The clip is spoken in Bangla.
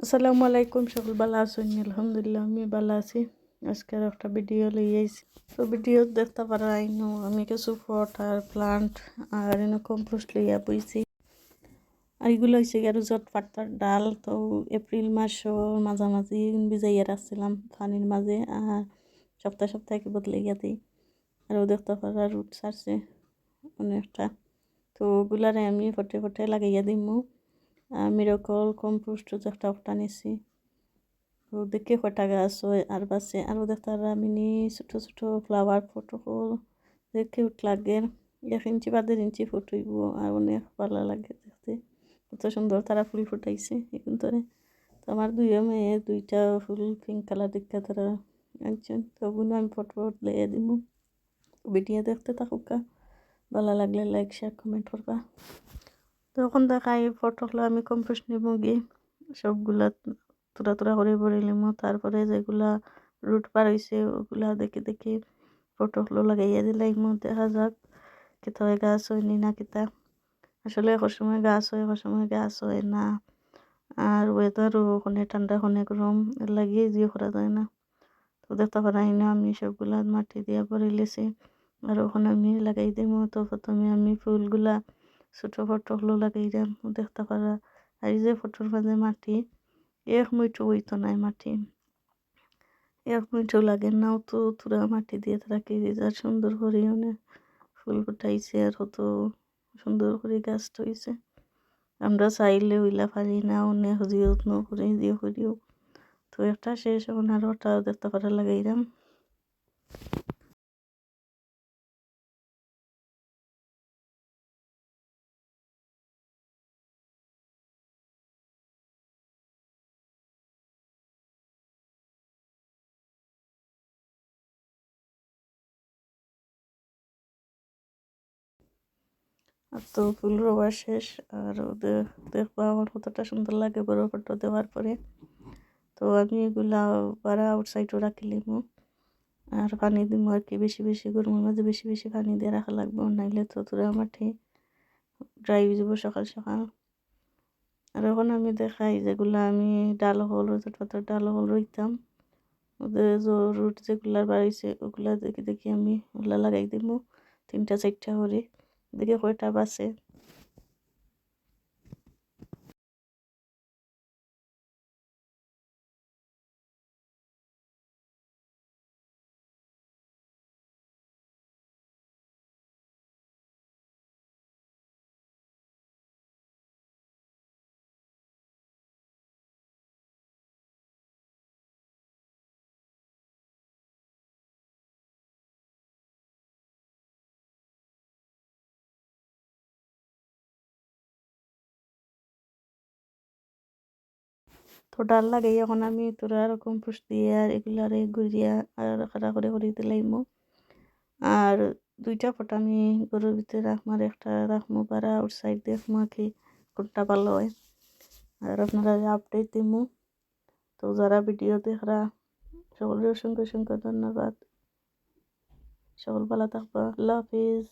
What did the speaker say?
আসসালামু আলাইকুম, সকল ভালো আছেন? আলহামদুলিল্লাহ, আমি ভালো আছি। আজকের একটা ভিডিও লইয়ে আইছি। তো ভিডিও দেখতে পারা আইনো, আমি কিছু ফট আর প্লান্ট আর এনে কম্পোস্ট লইয়া বইছি। আর এগুলো হয়েছে গিয়ে রোজত পাতার ডাল। তো এপ্রিল মাসও মাঝামাঝি ভিজাইয়া রাখছিলাম পানির মাঝে আর সপ্তাহে সপ্তাহে কি বদলে গিয়া দিই। আর ও দেখতে পারা রুট ছাড়ছে অনেকটা। তো ওগুলারে আমি ফটে ফটে লাগাইয়া দিমু। মিরাকল কম্পোস্ট একটা একটা নিছি। দেখে কটা গাছ হয় আর বাসে আরও দেখতে মিনি ছোটো ছোটো ফ্লাওয়ার ফটো দেখে লাগে। এক ইঞ্চি বা দেড় ইঞ্চি ফুটইব আর অনেক ভালো লাগে দেখতে। কত সুন্দর তারা ফুল ফুটাইছে এখন তোরে তো আমার দুই মেয়ে, দুইটা ফুল পিঙ্ক কালার দেখা তারা আনছেন তো বোন আমি ফটো লেগে দিব ভিডিও দেখতে থাকুকা ভালো লাগলে লাইক শেয়ার কমেন্ট করবা। তখন দেখাই ফটোগুলো আমি কম্পোস্ট নিব গিয়ে। সবগুলা তোরা তোরা করে ভরে নিব তারপরে যেগুলা রুট পার হয়েছে ওগুলা দেখে দেখে ফটোগুলো লাগাইয়া দিলাম দেখা যাক, কেতা হয় গাছ হয়নি না কেতা। আসলে এক সময় গাছ হয় এক সময় গাছ হয় না। আর ওয়েদারও ওখানে ঠান্ডা, ওখানে গরম লাগিয়ে দিয়ে করা যায় না। তো দেখতে পারাই না আমি সবগুলা মাটি দিয়ে ভরে লেছি। আর ওখানে আমি লাগাই দিব তো প্রথমে আমি ফুলগুলা ছোটো ফটোগুলো লাগাইলাম দেখতে পারা আর এই যে ফটোর মাঝে মাটি, এক মুঠো হইতো নাই মাটি। এক মুঠো লাগে নাও তো তোরা মাটি দিয়ে তারা কেড়ে যা সুন্দর করে অনেক ফুল ফুটাইছে আর কত সুন্দর করে গাছটা হয়েছে আমরা চাইলে উইলা পারি না অনেক যত্ন করে দিয়ে করিও তো একটা শেষ এখন আর ওটা দেখতে পারা লাগাইলাম তো ফুল রোয়া শেষ, আর ওদের দেখব আমার কতটা সুন্দর লাগে বড় ফটো দেওয়ার পরে। তো আমি এগুলা পারা আউটসাইডও রাখিলিম আর পানি দিব আর কি, বেশি বেশি গরমের মাঝে বেশি বেশি পানি দিয়ে রাখা লাগবে, নাইলে তো তোরা মাঠে ড্রাই যাব সকাল সকাল। আর এখন আমি দেখাই যেগুলো আমি ডাল হল পাতার ডাল হল রইতাম। ওদের রুট যেগুলার বাড়িছে ওগুলা দেখে দেখি আমি ওগুলা লাগাই দিব তিনটা চারটা করে। দেখি কয়টা বাসে তো ডাল লাগাই এখন আমি তোরা আর কম্পোস্ট দিয়ে আর এগুলারে ঘুরিয়া আর খাড়া করে করে দিলাইম আর দুইটা ফটো আমি গরুর ভিতরে রাখব আর একটা রাখব পারা আউটসাইড দেখব কি, কোনটা ভালো হয়। আর আপনারা আপডেট দিমু, তো যারা ভিডিও দেখরা সকলের অসংখ্য অসংখ্য ধন্যবাদ। সকল ভালো থাকবা, আল্লাহ হাফিজ।